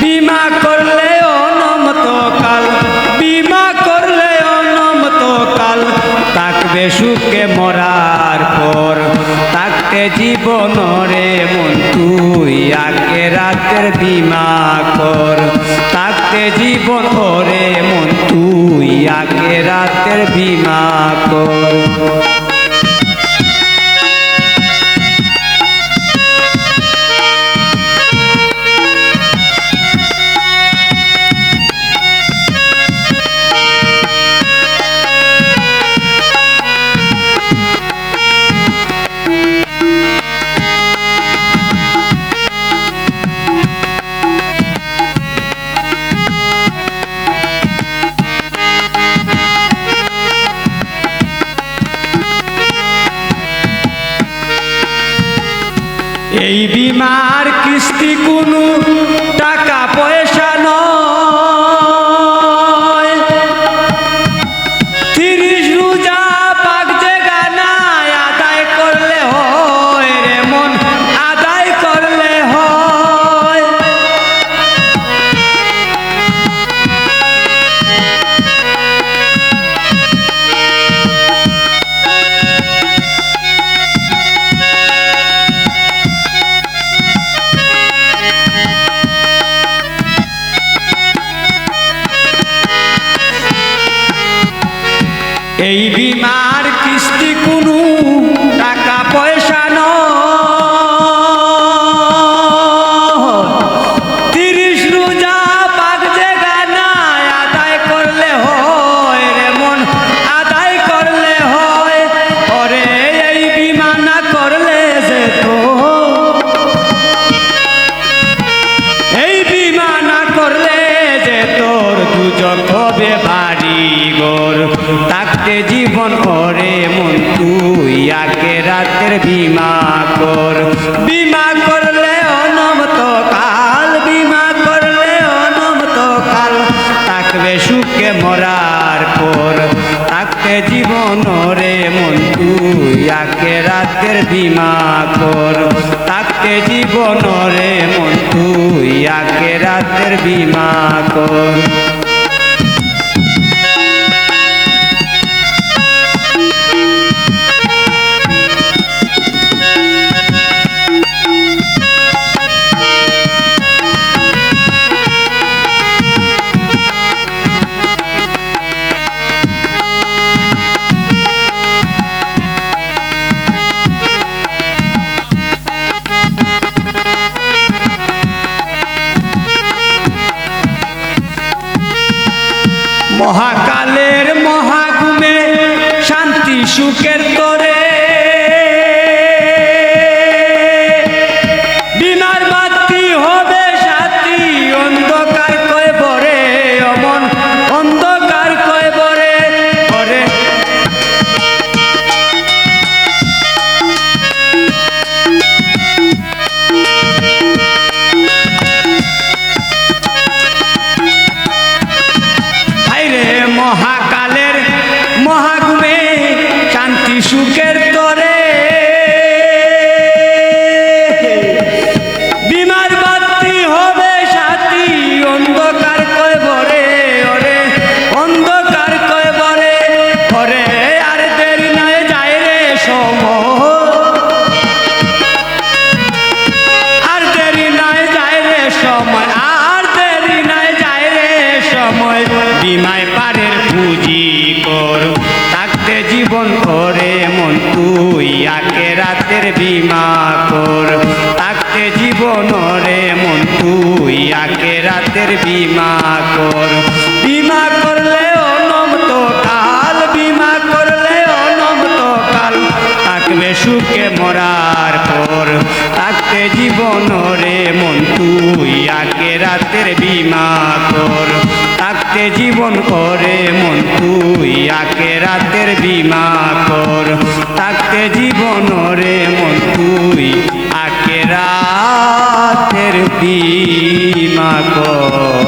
বিমা করলে অনমত কাল, বিমা করলে অনমত কাল। থাকবে সুখে মরার পর থাকতে জীবন রে মন তুই আগে রাতের বিমা কর। থাকতে জীবন এই বিমার কিস্তি কোনো টাকা এই বিমার কিস্তি কোনো টাকা পয়সা ন তিরিশ রোজা পাক জায়গা নাই আদায় করলে হয় রে মন, আদায় করলে হয়। ওরে এই বিমা না করলে যে তো এই বিমা না করলে যে তোর দুজন হবে বাড়ি গোর থাকতে জীবন করে মন, তুই আগে রাতের বিমা কর। বিমা করলে অনমত কাল, বিমা করলে অনমত কাল। থাকবে সুখে মরার পর, থাকতে জীবন রে মন, তুই আগে রাতের বিমা কর। থাকতে জীবন রে মন, তুই আগে রাতের বিমা কর। মহাকালের মহাগুমে শান্তি সুখের তরে সুখের জীবন করে মন, তুই আগে রাতের বিমা কর। থাকতে জীবন রে মন, তুই আগে রাতের বিমা কর। বিমা করলে অনমত কাল, বিমা করলে অনমত কাল। থাকবে সুখে মরার পর। থাকতে জীবন রে মন, তুই আগে রাতের বিমা কর। থাকতে জীবন করে তুই আকে রাতের বিমা কর। তাকে জীবন রে মন তুই আকে রাতের বিমা কর।